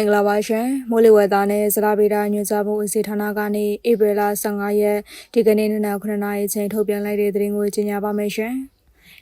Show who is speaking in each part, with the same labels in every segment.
Speaker 1: င်္ဂလာပါရှင်မိုးလေဝသနဲ့ဇလာဗေဒညွှန်ကြားမှုဦးစီးဌာနကနေဧပြီလ15ရက်ဒီကနေ့နနက်9:00နာရီချိန်ထုတ်ပြန်လိုက်တဲ့သတင်းကိုကြေညာပါမယ်ရှင်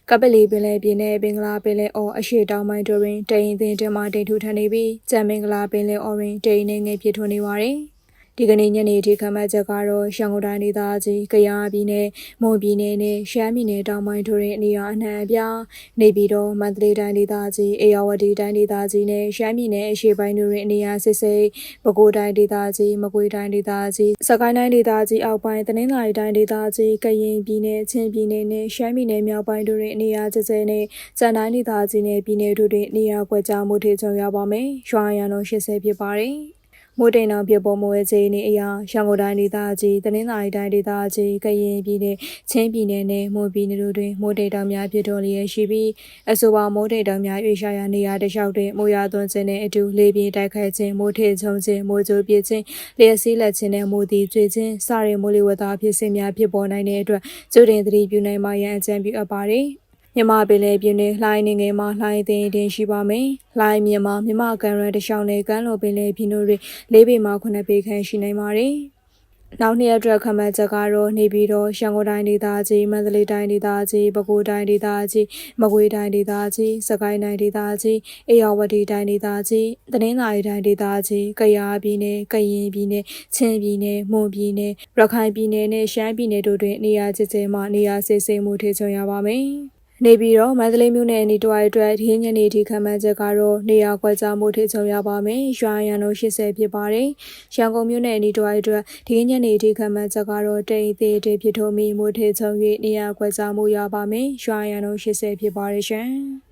Speaker 1: ကပလီပင်လယ်ပြင်နဲ့ဘင်္ဂလားပင်လယ်အော်အရှေ့တောင်ပိုင်းတို့တွင်တိမ်အင်းတင်မှတိမ်ထူထန်နေပြီးကြံမင်္ဂလာပင်လယ်အော်တွင်တိမ်နေငယ်ဖြစ်ထွန်းနေပါတယ်။ ဒီကနေ့ညနေထိခန့်မှန်းချက်ကတော့ရှမ်းကုန်တိုင်းဒေသကြီး၊ကယားပြည်နယ်၊မွန်ပြည်နယ်နဲ့ရှမ်းပြည်နယ်တောင်ပိုင်းတို့ရဲ့နေရာအနှံ့အပြားနေပြည်တော်မန္တလေးတိုင်းဒေသကြီး၊အေရဝတီတိုင်းဒေသကြီးနဲ့ရှမ်းပြည်နယ်အရှေ့ပိုင်းတို့ရဲ့နေရာစစ်စိတ်ပဲခူးတိုင်းဒေသကြီး၊မကွေးတိုင်းဒေသကြီး၊စကိုင်းတိုင်းဒေသကြီးအောက်ပိုင်းတနင်္သာရီတိုင်းဒေသကြီး၊ကရင်ပြည်နယ်၊ချင်းပြည်နယ်နဲ့ရှမ်းပြည်နယ်မြောက်ပိုင်းတို့ရဲ့နေရာကျကျနဲ့စံတိုင်းဒေသကြီးနဲ့ပြည်နယ်တို့တွင်နေရာကွက်ကြားမှုထေချုံရပါမယ်။ရွာရံတော်80ဖြစ်ပါတယ်။ မိုးတိမ်တောင်ပြပေါ်မွေခြေနေအရာရန်ကုန်တိုင်းဒေသကြီးတနင်္သာရီတိုင်းဒေသကြီးကရင်ပြည်နယ်ချင်းပြည်နယ်နဲ့မွန်ပြည်နယ်တို့တွင်မိုးတိမ်တောင်များဖြစ်တော်လျက်ရှိပြီးအဆိုပါမိုးတိမ်တောင်များရွေးရှာရာနေရာတစ်လျှောက်တွင်မိုးရွာသွန်းခြင်းနဲ့အတူလေပြင်းတိုက်ခတ်ခြင်းမိုးထစ်ချုံခြင်းမိုးကြိုးပြခြင်းလျှက်စီးလက်ခြင်းနဲ့မိုးတီကျွေခြင်းစတဲ့မိုးလေဝသဖြစ်စဉ်များဖြစ်ပေါ်နိုင်တဲ့အတွက်ကျိုးတင်သတိပြုနိုင်မှရန်အကြံပြုအပ်ပါတယ်။ မြမပင်လေပြင်းနဲ့လှိုင်းနေငယ်မှာလှိုင်းသိန်းတင်ရှိပါမယ်။လှိုင်းမြမမြမကန်ရန်တချောင်းနဲ့ကမ်းလိုပင်လေပြင်းတို့တွေ၄ပေမှ9ပေခန့်ရှိနိုင်ပါတယ်။နောက်နှစ်အတွက်ခမတ်ချက်ကတော့နေပြည်တော်ရန်ကုန်တိုင်းဒေသကြီးမန္တလေးတိုင်းဒေသကြီးပဲခူးတိုင်းဒေသကြီးမကွေးတိုင်းဒေသကြီးစကိုင်းတိုင်းဒေသကြီးအေရဝတီတိုင်းဒေသကြီးတနင်္သာရီတိုင်းဒေသကြီးကယားပြည်နယ်ကရင်ပြည်နယ်ချင်းပြည်နယ်မွန်ပြည်နယ်ရခိုင်ပြည်နယ်နဲ့ရှမ်းပြည်နယ်တို့တွင်နေရာကျကျမှနေရာစစ်ဆေးမှုထေချုံရပါမယ်။ နေပြီးတော့မန္တလေးမြို့နယ်အနီးတစ်ဝိုက်အတွက်ဒီညနေထိခံမှန်းချက်ကတော့နေရာကွက်ကြားမှုထိချုံရပါမယ်။ရွာရန်တို့80ဖြစ်ပါတယ်။ရန်ကုန်မြို့နယ်အနီးတစ်ဝိုက်အတွက်ဒီညနေထိခံမှန်းချက်ကတော့တိတ်သေးသေးဖြစ်ထုံးပြီးမှုထိချုံ၍နေရာကွက်ကြားမှုရပါမယ်။ရွာရန်တို့80ဖြစ်ပါတယ်ရှင်။